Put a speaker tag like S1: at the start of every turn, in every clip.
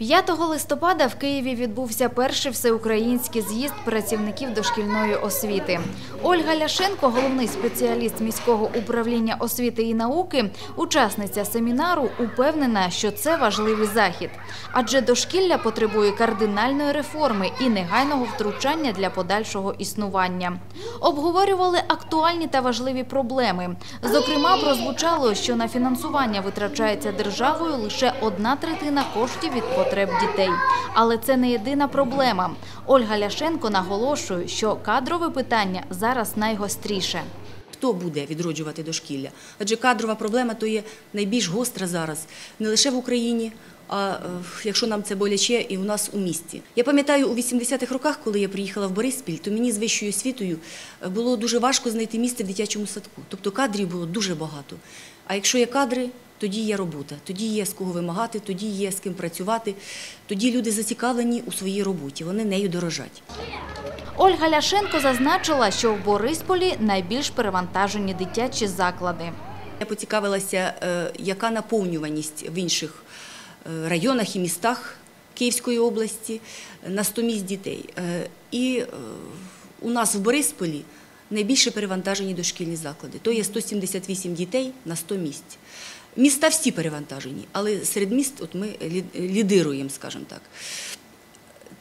S1: 5 листопада в Києві відбувся перший всеукраїнський з'їзд працівників дошкільної освіти. Ольга Ляшенко, головний спеціаліст міського управління освіти і науки, учасниця семінару, упевнена, що це важливий захід, адже дошкілля потребує кардинальної реформи і негайного втручання для подальшого існування. Обговорювали актуальні та важливі проблеми. Зокрема, прозвучало, що на фінансування витрачається державою лише одна третина коштів від потреб дітей. Але це не єдина проблема. Ольга Ляшенко наголошує, що кадрове питання зараз найгостріше.
S2: Хто буде відроджувати дошкілля? Адже кадрова проблема то є найбільш гостра зараз не лише в Україні, а е, якщо нам це боляче, і у нас у місті. Я пам'ятаю, у 80-х роках, коли я приїхала в Бориспіль, то мені з вищою освітою е, було дуже важко знайти місце в дитячому садку. Тобто кадрів було дуже багато. А якщо є кадри, тоді є робота, тоді є з кого вимагати, тоді є з ким працювати, тоді люди зацікавлені у своїй роботі, вони нею дорожать.
S1: Ольга Ляшенко зазначила, що в Борисполі найбільш перевантажені дитячі заклади.
S2: Я поцікавилася, е, яка наповнюваність в інших е, районах і містах Київської області на 100 місць дітей. Е, І е, у нас в Борисполі найбільше перевантажені дошкільні заклади. То є 178 дітей на 100 місць. Міста всі перевантажені, але серед міст от ми лідируємо, скажімо так.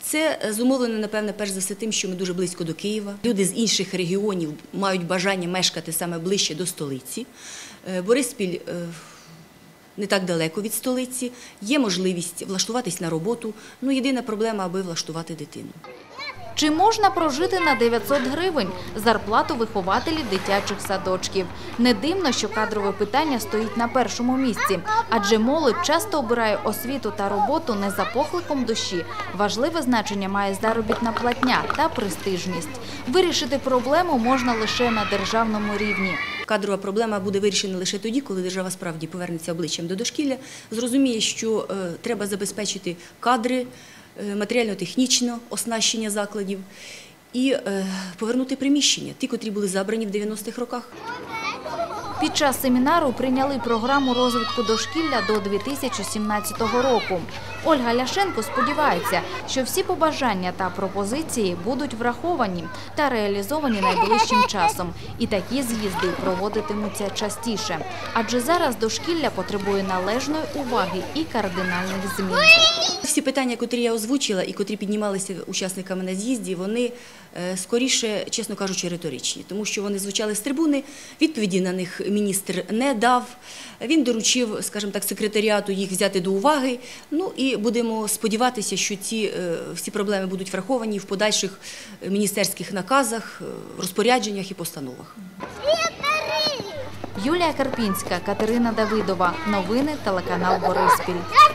S2: Це зумовлено, напевне, перш за все тим, що ми дуже близько до Києва. Люди з інших регіонів мають бажання мешкати саме ближче до столиці. Е, Бориспіль е, не так далеко від столиці, є можливість влаштуватись на роботу. Ну, єдина проблема, аби влаштувати дитину.
S1: Чи можна прожити на 900 гривень зарплату вихователів дитячих садочків? Не дивно, що кадрове питання стоїть на першому місці, адже молодь часто обирає освіту та роботу не за покликом душі. Важливе значення має заробітна платня та престижність. Вирішити проблему можна лише на державному рівні.
S2: Кадрова проблема буде вирішена лише тоді, коли держава справді повернеться обличчям до дошкілля, зрозуміє, що е, треба забезпечити кадри, е, матеріально-технічне оснащення закладів і е, повернути приміщення, ті, котрі були забрані в 90-х роках.
S1: Під час семінару прийняли програму розвитку дошкілля до 2017 року. Ольга Ляшенко сподівається, що всі побажання та пропозиції будуть враховані та реалізовані найближчим часом. І такі з'їзди проводитимуться частіше. Адже зараз дошкілля потребує належної уваги і кардинальних змін.
S2: Всі питання, котрі я озвучила і котрі піднімалися учасниками на з'їзді, вони е, скоріше, чесно кажучи, риторичні, тому що вони звучали з трибуни, відповіді на них міністр не дав. Він доручив, скажімо так, секретаріату їх взяти до уваги. Ну і будемо сподіватися, що ці е, всі проблеми будуть враховані в подальших міністерських наказах, е, розпорядженнях і постановах.
S1: Юлія Карпінська, Катерина Давидова. Новини телеканал Бориспіль.